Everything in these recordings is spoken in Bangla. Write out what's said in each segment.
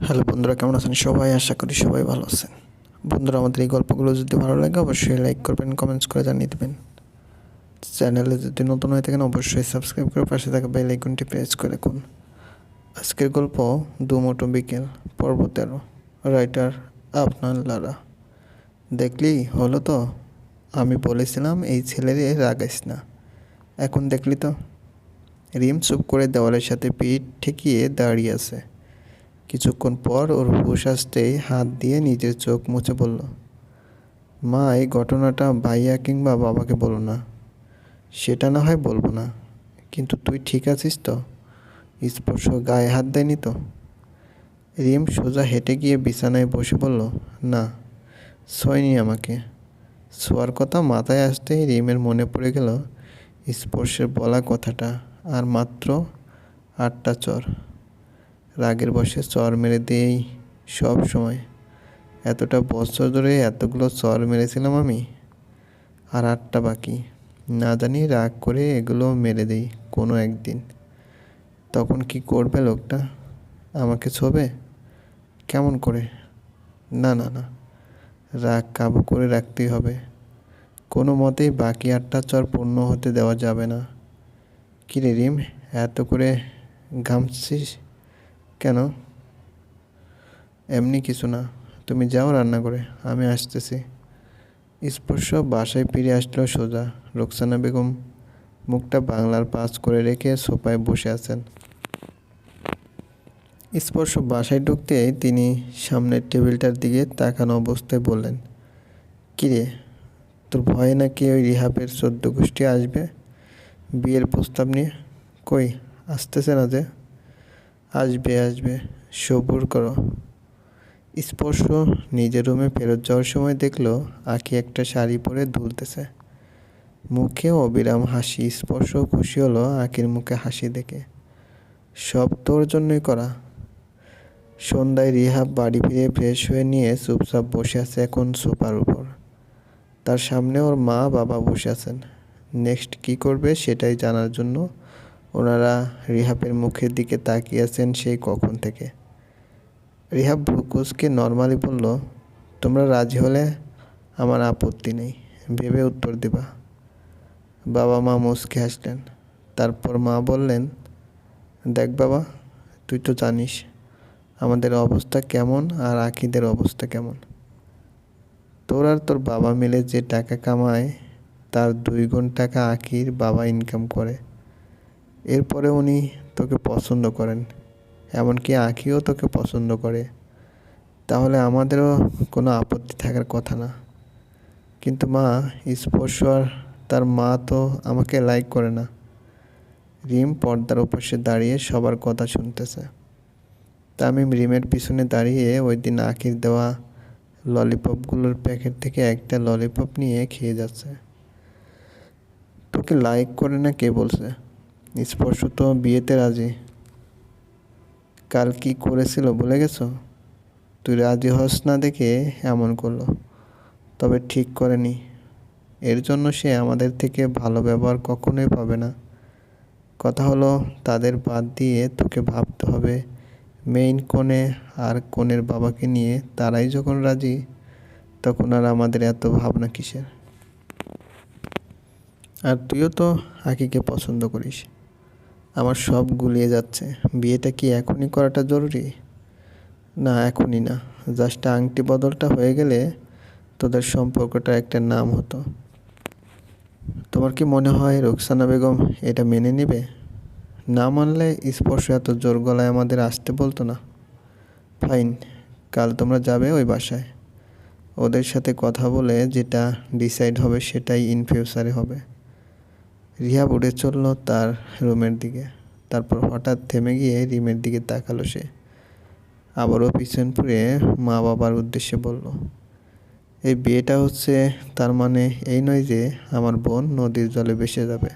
হ্যালো বন্ধুরা, কেমন আছেন সবাই? আশা করি সবাই ভালো আছেন। বন্ধুরা, আমাদের এই গল্পগুলো যদি ভালো লাগে, অবশ্যই লাইক করবেন কমেন্টস করে জানিয়ে দেবেন। চ্যানেলে যদি নতুন হয়ে থাকেন, অবশ্যই সাবস্ক্রাইব করে পাশে থাকা বেল আইকনটি প্রেস করে রাখুন। আজকের গল্প দুমোটো বিকেল, পর্ব তেরো। রাইটার আপনার লারা। দেখলি? হলো তো? আমি বলেছিলাম, এই ছেলেরে রাগাইস না। এখন দেখলি তো? রিম চুপ করে দেওয়ালের সাথে পিঠ ঠেকিয়ে দাঁড়িয়ে আছে। কিছুক্ষণ পর ওর হুশ আসতেই হাত দিয়ে নিজের চোখ মুছে বলল, মা, এই ঘটনাটা ভাইয়া কিংবা বাবাকে বলো না। সেটা না হয় বলব না। কিন্তু তুই ঠিক আছিস তো? স্পর্শ গায়ে হাত দেয়নি তো? রিম সোজা হেঁটে গিয়ে বিছানায় বসে বলল, না শোয়নি আমাকে। শোয়ার কথা মাথায় আসতেই রিমের মনে পড়ে গেল স্পর্শের বলা কথাটা, আর মাত্র আটটা চর। রাগের বসে চর মেরে দিয়েই সব সময়। এতটা বছর ধরে এতগুলো চর মেরেছিলাম আমি। আর আটটা বাকি। না জানি রাগ করে এগুলো মেরে দিই কোনো একদিন। তখন কি করবে লোকটা? আমাকে ছোবে? কেমন করে? না না না। রাগ কাবু করে রাখতেই হবে। কোনো মতেই বাকি আটটা চর পূর্ণ হতে দেওয়া যাবে না। কিরে রিম, এত করে ঘামছিস? কেন? এমনি কিছু না। তুমি যাও রান্না করে আমি আসতেছি। স্পর্শ বাসায় ফিরে আসলো সোজা। রোকসানা বেগম মুখটা বাংলার পাস করে রেখে সোফায় বসে আছেন। স্পর্শ বাসায় ঢুকতেই তিনি সামনের টেবিলটার দিকে তাকানো অবস্থায় বললেন কিরে তোর ভয়ে নাকি ওই রিহাবের চোদ্দ গোষ্ঠী আসবে? বিয়ের প্রস্তাব নিয়ে? কই, আসতেছে না যে? আসবে আসবে। সবুর করো। স্পর্শ, নিজের রুমে ফেরত যাওয়ার সময় দেখল আঁকি একটা শাড়ি পরে দুলতেছে। মুখে অবিরাম হাসি, স্পর্শ খুশি হলো আঁকির মুখে হাসি দেখে। সব তোর জন্যই করা। সন্ধ্যায় রিহাব বাড়ি ফিরে ফ্রেশ হয়ে নিয়ে চুপচাপ বসে আছে এখন সোফার উপর। তার সামনে ওর মা, বাবা বসে আছেন। নেক্সট কি করবে সেটাই জানার জন্য ওনারা রিহাবের মুখের দিকে তাকিয়ে আছেন সেই কখন থেকে। রিহাব ব্রুকুসকে নর্মালি বলল, তোমরা রাজি হলে আমার আপত্তি নেই, ভেবে উত্তর দিবা। বাবা মা মুসকে হাসলেন। তারপর মা বললেন, দেখ বাবা, তুই তো জানিস, আমাদের অবস্থা কেমন আর আকিদের অবস্থা কেমন। তোর আর তোর বাবা মিলে যে টাকা কামায়, তার দুই গুণ টাকা আকির বাবা ইনকাম করে। এরপরে উনি তোকে পছন্দ করেন, এমনকি আঁকিও তোকে পছন্দ করে। তাহলে আমাদেরও কোনো আপত্তি থাকার কথা না। কিন্তু মা, স্পর্শ আর তার মা তো আমাকে লাইক করে না। রিম পর্দার ওপাশে দাঁড়িয়ে সবার কথা শুনতেছে। তামিম রিমের পিছনে দাঁড়িয়ে ওই দিন আঁকির দেওয়া ললিপপগুলোর প্যাকেট থেকে একটা ললিপপ নিয়ে খেয়ে যাচ্ছে। তোকে লাইক করে না কে বলছে? স্পর্শ তো বিয়েতে রাজি। কাল কি করেছিল বলে গেছো? তুই রাজি হস না দেখে এমন করল। তবে ঠিক করেনি। এর জন্য সে আমাদের থেকে ভালো ব্যবহার কখনোই পাবে না। কথা হলো, তাদের বাদ দিয়ে তোকে ভাবতে হবে। মেইন কোণে আর কোণের বাবাকে নিয়ে তারাই যখন রাজি, তখন আর আমাদের এত ভাবনা কিসের? আর তুইও তো আকিকে পছন্দ করিস। আমার সব গুলিয়ে যাচ্ছে। বিয়েটা কি এখনই করাটা জরুরি? না, এখনই না। জাস্ট আংটি বদলটা হয়ে গেলে তোদের সম্পর্কটা একটা নাম হতো। তোমার কি মনে হয় রোকসানা বেগম এটা মেনে নেবে? না মানলে স্পর্শ এত জোর গলায় আমাদের আসতে বলতো না। ফাইন, কাল তোমরা যাবে ওই বাসায়। ওদের সাথে কথা বলে যেটা ডিসাইড হবে সেটাই ইন ফিউচারে হবে। রিহাব উড়ে চলল তার রুমের দিকে। তারপর হঠাৎ থেমে গিয়ে রিমের দিকে তাকালো সে। আবারও পিছন ফুরে মা বাবার উদ্দেশ্যে বলল, এই বিয়েটা হচ্ছে, তার মানে এই নয় যে আমার বোন নদীর জলে ভেসে যাবে।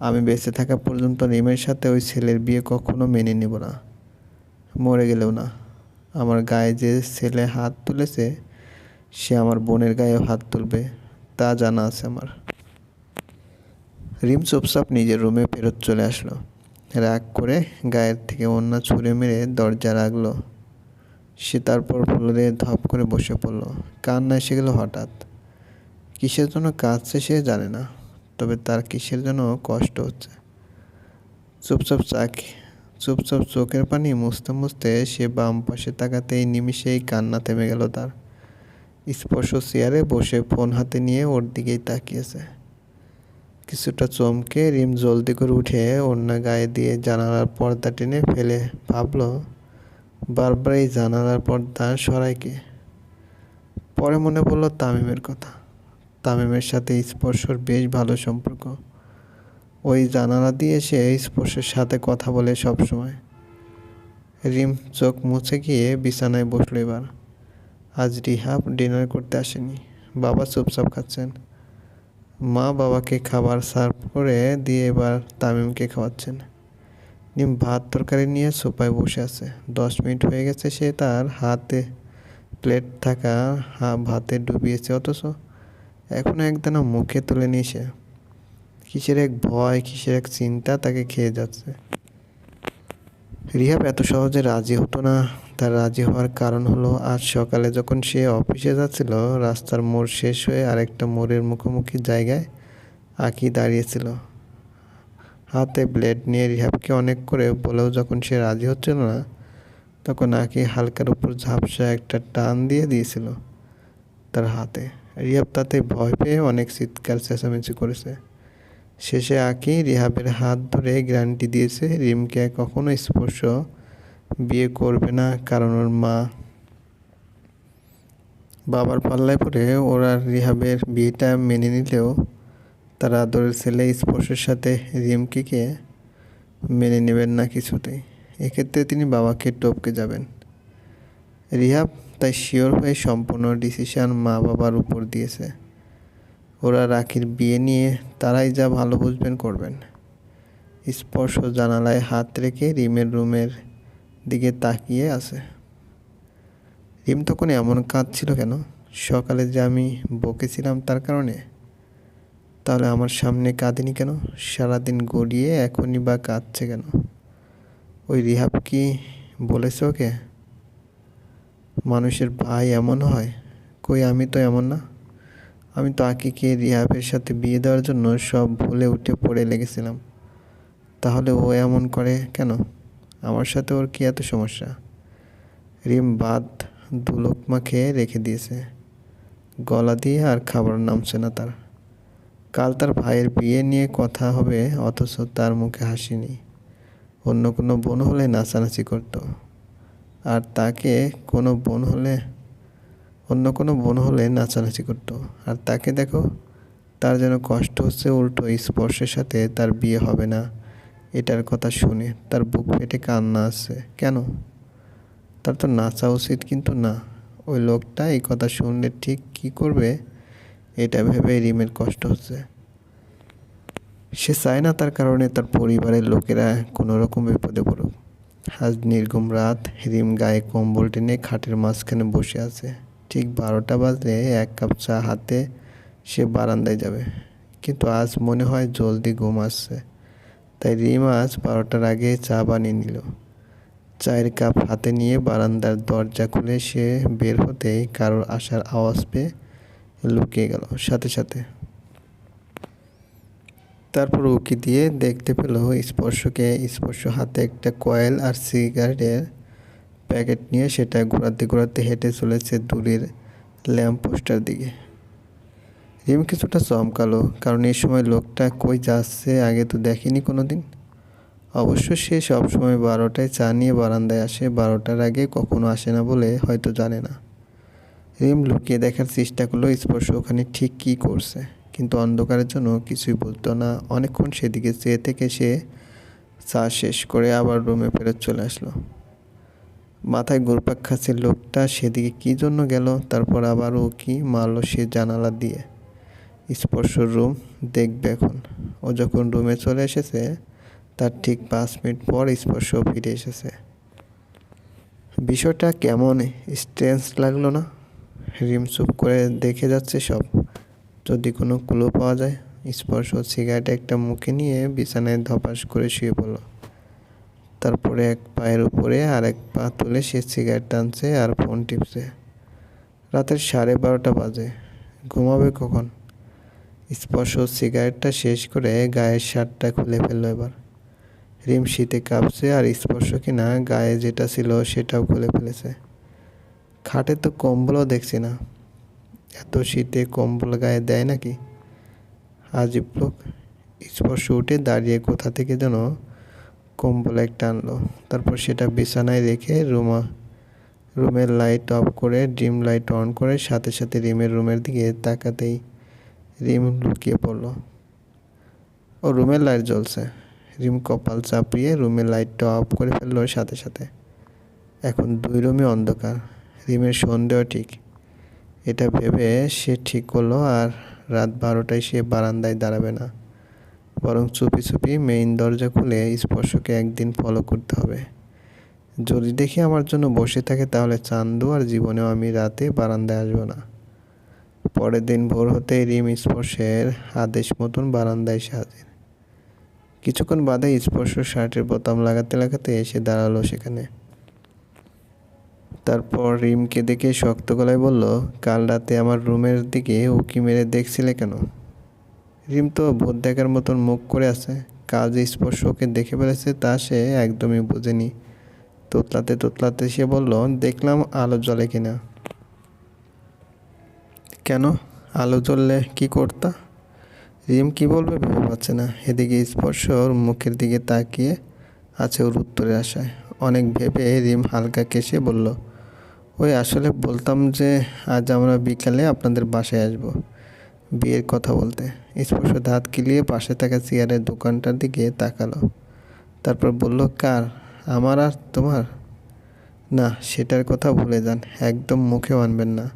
আমি বেঁচে থাকা পর্যন্ত রিমের সাথে ওই ছেলের বিয়ে কখনো মেনে নেব না। মরে গেলেও না। আমার গায়ে যে ছেলে হাত তুলেছে, সে আমার বোনের গায়েও হাত তুলবে, তা জানা আছে আমার। রিম চুপচাপ নিজের রুমে ফেরত চলে আসলো। রাগ করে গায়ের থেকে অন্য ছুঁড়ে মেরে দরজা রাখল। সে তারপর ফ্লোরে ধপ করে বসে পড়ল। কান্না এসে গেল হঠাৎ। কিসের জন্য কাঁদছে সে জানে না, তবে তার কিসের জন্য কষ্ট হচ্ছে। চুপচাপ চাক, চুপচাপ চোখের পানি মুছতে মুছতে সে বাম পাশে তাকাতেই নিমিষেই কান্না থেমে গেল তার। স্পর্শ চেয়ারে বসে ফোন হাতে নিয়ে ওর দিকেই তাকিয়েছে। কিছুটা চমকে রিম জলদি করে উঠে অন্য গায়ে দিয়ে জানালার পর্দা টেনে ফেলে। ভাবলো বারবার এই জানালার পর্দা সরাইকে? পরে মনে পড়ল তামিমের কথা। তামিমের সাথে স্পর্শর বেশ ভালো সম্পর্ক। ওই জানালা দিয়ে সে স্পর্শের সাথে কথা বলে সব সময় রিম চোখ মুছে গিয়ে বিছানায় বসল এবার। আজ রিহাব ডিনার করতে আসেনি। বাবা চুপচাপ খাচ্ছেন। মা বাবাকে খাবার সার্ভ করে দিয়ে এবার তামিমকে খাওয়াচ্ছেন। নিম ভাত তরকারি নিয়ে সোফায় বসে আছে। দশ মিনিট হয়ে গেছে সে তার হাতে প্লেট থাকা হা ভাতে ডুবিয়েছে অথচ এখনও একদানা মুখে তুলে নিয়ে সে কিসের এক ভয়, কিসের এক চিন্তা তাকে খেয়ে যাচ্ছে। রিহাব এত সহজে রাজি হতো না। তার রাজি হওয়ার কারণ হলো, আজ সকালে যখন সে অফিসে যাচ্ছিল, রাস্তার মোড় শেষ হয়ে আরেকটা মোড়ের মুখোমুখি জায়গায় আঁকি দাঁড়িয়েছিল। হাতে ব্লেড নিয়ে রিহাবকে অনেক করে বলেও যখন সে রাজি হচ্ছিল না, তখন আঁকি হালকার উপর ঝাপসা একটা টান দিয়ে দিয়েছিল তার হাতে। রিহাব তাতে ভয় পেয়ে অনেক চিৎকার, চেঁচামেচি করেছে। শেষে আঁকি রিহাবের হাত ধরে গ্যারান্টি দিয়েছে। রিমকে কখনো স্পর্শ বিয়ে করবে না, কারণ ওর মা বাবার পাল্লায় পড়ে ওরা রিহাবের বিয়েটা মেনে নিলেও তার আদরের ছেলে স্পর্শের সাথে রিমকিকে মেনে নেবেন না কিছুতেই। এক্ষেত্রে তিনি বাবাকে টপকে যাবেন। রিহাব তাই শিওর হয়ে সম্পূর্ণ ডিসিশান মা বাবার উপর দিয়েছে। ওরা রাখির বিয়ে নিয়ে তারাই যা ভালো বুঝবেন করবেন। স্পর্শ জানালায় হাত রেখে রিমের রুমের দিকে তাকিয়ে আছে। রিম তখন এমন কাঁদছিল কেন? সকালে যে আমি বকেছিলাম তার কারণে? তাহলে আমার সামনে কাঁদিনি কেন? সারাদিন গড়িয়ে এখনই বা কাঁদছে কেন? ওই রিহাব কি বলেছে ওকে? মানুষের ভাই এমন হয়? কই আমি তো এমন না। আমি তো আকিকে রিহাবের সাথে বিয়ে দেওয়ার জন্য সব ভুলে উঠে পড়ে লেগেছিলাম। তাহলে ও এমন করে কেন? আমার সাথে ওর কী এত সমস্যা? রিম বাদ দুলোকমা খেয়ে রেখে দিয়েছে। গলা দিয়ে আর খাবার নামছে না তার। কাল তার ভাইয়ের বিয়ে নিয়ে কথা হবে, অথচ তার মুখে হাসি নেই অন্য কোনো বোন হলে নাচানাচি করতো। আর তাকে কোনো বোন হলে, অন্য কোনো বোন হলে নাচানাচি করতো। আর তাকে দেখো, তার যেন কষ্ট হচ্ছে, উল্টো স্পর্শের সাথে তার বিয়ে হবে না। এটার কথা শুনে তার বুক ফেটে কান্না আসছে কেন? তার তো নাচা উচিত কিন্তু না। ওই লোকটা এই কথা শুনলে ঠিক কি করবে? এটা ভেবে রিমের কষ্ট হচ্ছে। সে চায় না তার কারণে তার পরিবারের লোকেরা কোনো রকম বিপদে পড়ুক। আজ নির্গম রাত রিম গায়ে কম্বল টেনে খাটের মাঝখানে বসে আছে। ঠিক বারোটা বাজলে এক কাপ চা হাতে সে বারান্দায় যাবে। কিন্তু আজ মনে হয় জলদি ঘুম আসছে। তাই রিম আজ বারোটার আগে চা বানিয়ে নিল। চায়ের কাপ হাতে নিয়ে বারান্দার দরজা খুলে সে বের হতেই কারোর আসার আওয়াজ পেয়ে লুকিয়ে গেল। সাথে সাথে তারপর উকি দিয়ে দেখতে পেল স্পর্শকে স্পর্শ হাতে একটা কয়েল আর সিগারেটের প্যাকেট নিয়ে সেটা ঘোরাতে ঘোরাতে হেঁটে চলেছে দূরের ল্যাম্প পোস্টার দিকে। রিম কিছুটা চমকালো, কারণ এই সময় লোকটা কই যাচ্ছে আগে তো দেখিনি কোনো দিন অবশ্য সে সবসময় বারোটায় চা নিয়ে বারান্দায় আসে, বারোটার আগে কখনো আসে না বলে হয়তো জানে না। রিম লুকিয়ে দেখার চেষ্টা করল, স্পর্শ ওখানে ঠিক কী করছে, কিন্তু অন্ধকারের জন্য কিছুই বলতো না। অনেকক্ষণ সেদিকে চেয়ে থেকে সে চা শেষ করে আবার রুমে ফেরত চলে আসলো। মাথায় ঘুরপাক খাচ্ছে লোকটা, সেদিকে কী জন্য গেল, তারপর আবার ও কি মারলো সে জানালা দিয়ে। স্পর্শ রুম দেখবে এখন। ও যখন রুমে চলে এসেছে, তার ঠিক পাঁচ মিনিট পর স্পর্শ ফিরে এসেছে। বিষয়টা কেমন স্ট্রেন্স লাগল না? রিম চুপ করে দেখে যাচ্ছে সব। যদি কোনো কুলো পাওয়া যায়, স্পর্শ সিগারেট একটা মুখে নিয়ে বিছানায় ধপাস করে শুয়ে পড়ল। তারপরে এক পায়ের উপরে আর এক পা তুলে সে সিগারেট টানছে আর ফোন টিপছে। রাতের সাড়ে বারোটা বাজে। ঘুমাবে কখন? স্পর্শ সিগারেটটা শেষ করে গায়ের শার্টটা খুলে ফেলল এবার। রিম শীতে কাঁপছে আর স্পর্শ কিনা গায়ে যেটা ছিল সেটাও খুলে ফেলেছে। খাটে তো কম্বলও দেখছি না। এত শীতে কম্বল গায়ে দেয় নাকি? আজীব লোক। স্পর্শ উঠে দাঁড়িয়ে কোথা থেকে যেন কম্বল একটা আনলো। তারপর সেটা বিছানায় রেখে রুমা রুমের লাইট অফ করে, ডিম লাইট অন করে, সাথে সাথে রিমের রুমের দিকে তাকাতেই রিম লুকিয়ে পড়ল। ও রুমের লাইট জ্বলছে। রিম কপাল চাপিয়ে রুমের লাইটটা অফ করে ফেলল সাথে সাথে। এখন দুই রুমে অন্ধকার। রিমের সন্দেহ ঠিক। এটা ভেবে সে ঠিক করল আর রাত বারোটায় সে বারান্দায় দাঁড়াবে না। বরং চুপি চুপি মেইন দরজা খুলে স্পর্শকে একদিন ফলো করতে হবে। যদি দেখি আমার জন্য বসে থাকে তাহলে চান্দু আর জীবনেও আমি রাতে বারান্দায় আসব না। পরের দিন ভোর হতেই রিম স্পর্শের আদেশ মতন বারান্দায় এসে হাজির কিছুক্ষণ বাদে স্পর্শ শার্টের বোতাম লাগাতে লাগাতে এসে দাঁড়াল সেখানে। তারপর রিমকে দেখে শক্ত গলায় বলল, কাল রাতে আমার রুমের দিকে উকি মেরে দেখছিলে কেন? রিম তো ভূত দেখার মতন মুখ করে আছে। কাল যে স্পর্শ ওকে দেখে ফেলেছে তা সে একদমই বোঝেনি। তোতলাতে তোতলাতে সে বলল, দেখলাম আলো জ্বলে কিনা। কেন? আলো জ্বললে কি করতা? রিম কি বলবে ভেবে পাচ্ছে না। এদিকে স্পর্শ ওর মুখের দিকে তাকিয়ে আছে ওর উত্তরে আসায় অনেক ভেবে রিম হালকা কেসে বলল, ওই আসলে বলতাম যে আজ আমরা বিকালে আপনাদের বাসায় আসব বিয়ের কথা বলতে। স্পর্শ দাঁত কিলিয়ে পাশে থাকা চেয়ারের দোকানটার দিকে তাকালো। তারপর বলল, কার? আমার আর তোমার? না, সেটার কথা ভুলে যান। একদম মুখেও আনবেন না।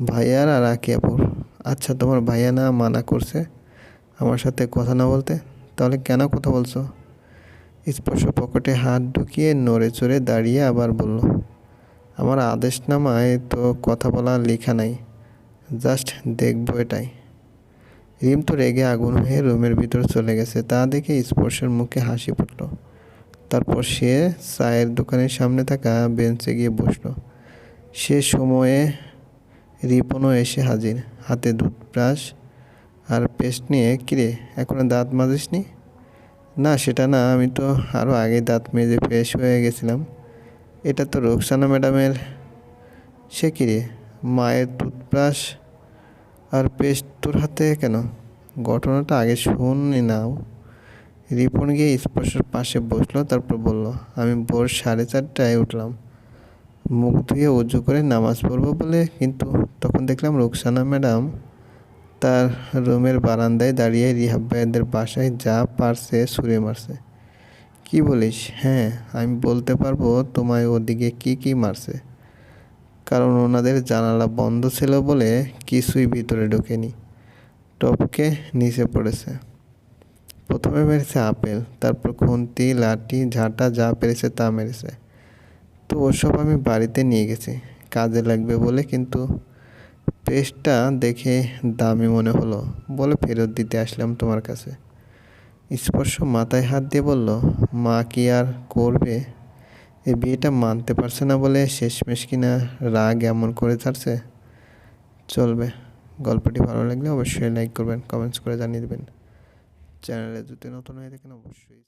ভাইয়ার আর আকিয়াপুর। আচ্ছা তোমার ভাইয়া না মানা করছে আমার সাথে কথা না বলতে? তাহলে কেন কথা বলছো? স্পর্শ পকেটে হাত ঢুকিয়ে নড়ে চড়ে দাঁড়িয়ে আবার বলল, আমার আদেশ আদেশনামায় তো কথা বলা লেখা নাই, জাস্ট দেখব এটাই। রিম তো রেগে আগুন হয়ে রুমের ভিতর চলে গেছে। তা দেখে স্পর্শের মুখে হাসি ফুটল। তারপর সে চায়ের দোকানের সামনে থাকা বেঞ্চে গিয়ে বসল। সে সময়ে রিপনও এসে হাজির। হাতে টুথব্রাশ আর পেস্ট নিয়ে, কিরে, এখনও দাঁত মাজিসনি? না, সেটা না, আমি তো আরও আগে দাঁত মেজে ফ্রেশ হয়ে গেছিলাম। এটা তো রোকসানা ম্যাডামের। সে কিরে মায়ের টুথব্রাশ আর পেস্ট তোর হাতে কেন? ঘটনাটা আগে শুনি নাও। রিপন গিয়ে স্পর্শের পাশে বসল, তারপর বলল, আমি ভোর সাড়ে চারটায় উঠলাম। মুখ ধুয়ে উজু করে নামাজ পড়ব বলে কিন্তু তখন দেখলাম রুকসানা ম্যাডাম তার রুমের বারান্দায় দাঁড়িয়ে রিহাব বাসায় যা পারছে ছুঁড়ে মারছে। কি বলিস? হ্যাঁ আমি বলতে পারব তোমায় ওদিকে কি কি মারছে। কারণ ওনাদের জানালা বন্ধ ছিল বলে কিছুই ভিতরে ঢোকেনি। টপকে নিচে পড়েছে। প্রথমে মেরেছে আপেল, তারপর খুন্তি, লাঠি, ঝাঁটা যা পেরেছে তা মেরেছে। তো ওসব আমি বাড়িতে নিয়ে গেছি। কাজে লাগবে বলে কিন্তু পেস্টটা দেখে দামি মনে হলো। বলে ফেরত দিতে আসলাম তোমার কাছে। স্পর্শ মাথায় হাত দিয়ে বলল, মা কি আর করবে? এ বিয়েটা মানতে পারছে না বলে শেষমেশ কিনা রাগ এমন করে ছাড়ছে? চলবে। গল্পটি ভালো লাগলে অবশ্যই লাইক করবেন, কমেন্টস করে জানিয়ে দেবেন। চ্যানেলে যদি নতুন হয়ে থাকেন অবশ্যই